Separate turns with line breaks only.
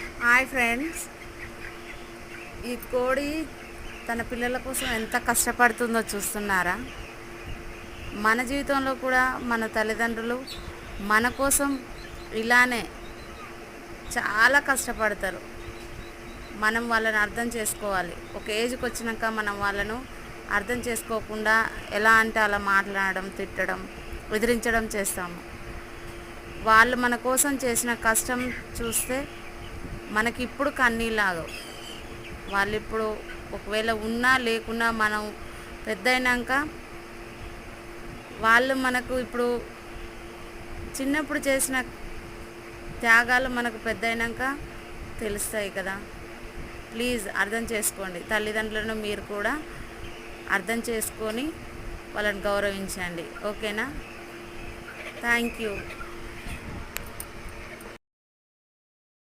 Hi friends. ఈ కోడి తన పిల్లల కోసం ఎంత కష్టపడుతుందో చూస్తున్నారా? మన జీవితంలో కూడా మన తల్లిదండ్రులు మన కోసం ఇలానే చాలా కష్టపడతారు. మనం వాళ్ళని అర్థం చేసుకోవాలి. ఒక ఏజ్కి వచ్చినాక మనం వాళ్ళను అర్థం చేసుకోకుండా ఎలా అంటే అలా మాట్లాడడం తిట్టడం ఎదిరించడం చేస్తాము. వాళ్ళు మన కోసం చేసిన కష్టం చూస్తే మనకి ఇప్పుడు కన్నీళ్ళాగవు వాళ్ళు ఇప్పుడు ఒకవేళ ఉన్నా లేకున్నా మనం పెద్ద అయినాక వాళ్ళు మనకు ఇప్పుడు చిన్నప్పుడు చేసిన త్యాగాలు మనకు పెద్ద అయినాక తెలుస్తాయి కదా. ప్లీజ్ అర్థం చేసుకోండి. తల్లిదండ్రులను మీరు కూడా అర్థం చేసుకొని వాళ్ళని గౌరవించండి. ఓకేనా? Thank you.